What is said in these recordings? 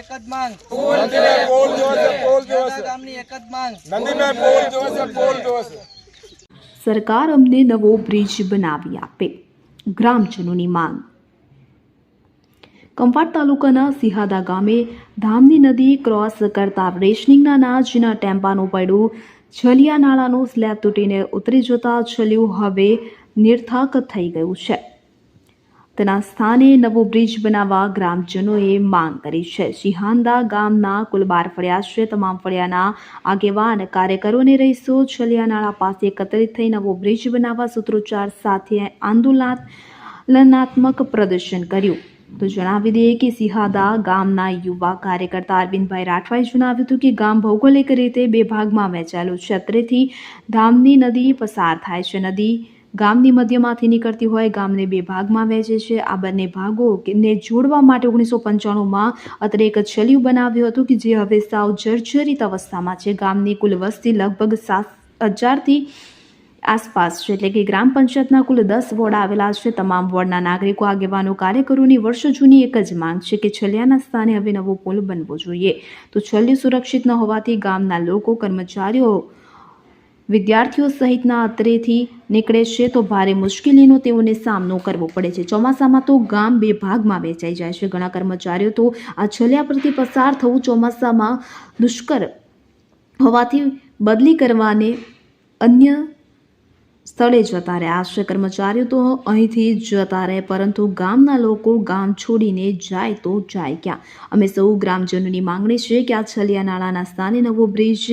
એક જ માંગ. પોલ જોઈએ પોલ જોઈએ પોલ જોઈએ ગામની એક જ માંગ. નંદીભાઈ પોલ જોઈએ પોલ જોઈએ સરકાર અમને નવો બ્રિજ બનાવી આપે ગ્રામજનોની માંગ. કંપાટ તાલુકાના સિહાદા ગામે ધામની નદી ક્રોસ કરતા રેશનિંગના નાજના ટેમ્પાનું પડ્યું છલિયા નાળાનું સ્લેબ તૂટીને ઉતરી જતા છલિયું હવે નિર્થાક થઈ ગયું છે. તેના સ્થાને નવો બ્રિજ બનાવવા ગ્રામજનોએ માંગ કરી છે. સિહાંદા ગામના કુલ બાર ફળિયા છે. તમામ ફળિયાના આગેવાન કાર્યકરો અને રહીશો છલિયાનાળા પાસે એકત્રિત થઈ નવો બ્રિજ બનાવવા સૂત્રોચ્ચાર સાથે આંદોલનાત્મક પ્રદર્શન કર્યું. તો જણાવી દઈએ કે સિહાદા ગામના યુવા કાર્યકર્તા અરવિંદભાઈ રાઠવાએ જણાવ્યું હતું કે ગામ ભૌગોલિક રીતે બે ભાગમાં વહેંચાયેલું છે અત્રેથી ધામની નદી પસાર થાય છે. નદી ગામની મધ્યમાંથી નીકળતી હોય, ગામને બે ભાગમાં વહેંચે છે. આ બંને ભાગોને જોડવા માટે ઓગણીસો પંચાણુંમાં અત્રે એક છલિયું બનાવ્યું હતું કે જે હવે સાવ જર્જરિત અવસ્થામાં છે. ગામની કુલ વસ્તી લગભગ સાત હજારથી આસપાસ છે. એટલે કે ગ્રામ પંચાયતના કુલ દસ વોર્ડ આવેલા છે. તમામ વોર્ડના નાગરિકો, આગેવાનો, કાર્યકરોની વર્ષો જૂની એક જ માંગ છે કે છલિયાના સ્થાને હવે નવો પુલ બનવો જોઈએ. તો છલિયું સુરક્ષિત ન હોવાથી ગામના લોકો, કર્મચારીઓ વિદ્યાર્થીઓ સહિતના અત્રેથી નીકળે છે તો ભારે મુશ્કેલીનો તેઓને સામનો કરવો પડે છે. ચોમાસામાં તો ગામ બે ભાગમાં વેચાઈ જાય છે. ઘણા કર્મચારીઓ તો આ છલ્યા પરથી પસાર થવું ચોમાસામાં દુષ્કર હોવાથી બદલી કરવાને અન્ય સ્થળે જતા રહ્યા. આશ્રય કર્મચારીઓ તો અહીંથી જતા રહે, પરંતુ ગામના લોકો ગામ છોડીને જાય તો જાય ક્યાં? અમે સૌ ગ્રામજનોની માંગણી છે કે આ છલિયા નાળાના સ્થાને નવો બ્રિજ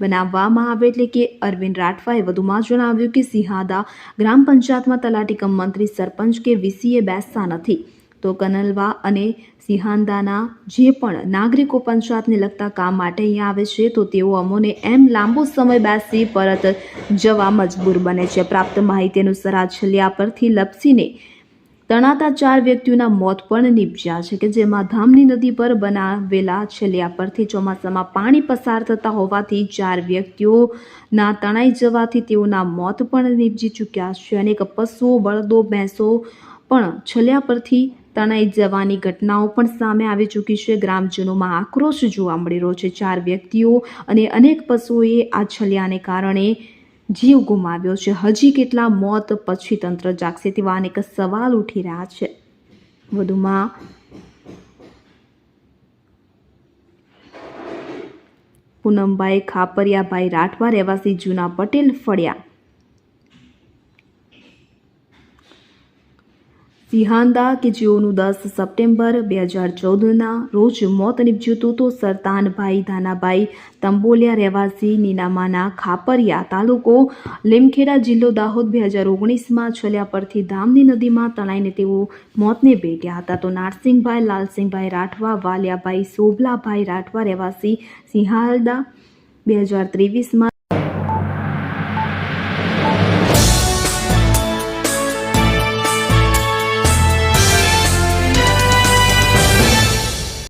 બનાવવામાં આવે એટલે કે અરવિંદ રાઠવાએ વધુમાં જણાવ્યું કે સિંહાદા ગ્રામ પંચાયતમાં તલાટી કમ મંત્રી સરપંચ કે વીસીએ બેસતા નથી. તો કનલવા અને સિંહાંદાના જે પણ નાગરિકો પંચાયતને લગતા કામ માટે અહીંયા આવે છે, તો તેઓ અમોને એમ લાંબો સમય બેસી પરત જવા મજબૂર બને છે. પ્રાપ્ત માહિતી અનુસાર આ છલિયા પરથી લપસીને તણાતા ચાર વ્યક્તિઓના મોત પણ નીપજ્યા છે કે જેમાં ધામની નદી પર બનાવેલા છલિયા પરથી ચોમાસામાં પાણી પસાર થતા હોવાથી ચાર વ્યક્તિઓના તણાઈ જવાથી તેઓના મોત પણ નીપજી ચૂક્યા છે. અનેક પશુઓ, બળદો, ભેંસો પણ છલિયા પરથી તણાઈ જવાની ઘટનાઓ પણ સામે આવી ચૂકી છે. ગ્રામજનોમાં આક્રોશ જોવા મળી રહ્યો છે. ચાર વ્યક્તિઓ અને અનેક પશુઓએ આ છલિયાને કારણે જીવ ગુમાવ્યો છે. હજી કેટલા મોત પછી તંત્ર જાગશે તેવા અનેક સવાલ ઉઠી રહ્યા છે. વધુમાં પૂનમભાઈ ખાપરિયાભાઈ રાઠવા રહેવાસી જૂના પટેલ ફળિયા સિહાંદા કે જેઓનું દસ સપ્ટેમ્બર બે હજાર ચૌદના રોજ મોત નીપજ્યું હતું, તો સરતાનભાઈ ધાનાભાઈ તંબોલિયા રહેવાસી નીનામાના ખાપરિયા તાલુકો લીમખેડા જિલ્લો દાહોદ બે હજાર ઓગણીસમાં છલ્યા પરથી ધામની નદીમાં તણાઈને તેઓ મોતને ભેટ્યા હતા. તો નારસિંહભાઈ, લાલસિંહભાઈ રાઠવા, વાલિયાભાઈ સોભલાભાઈ રાઠવા રહેવાસી સિંહાલદા બે હજાર ત્રેવીસમાં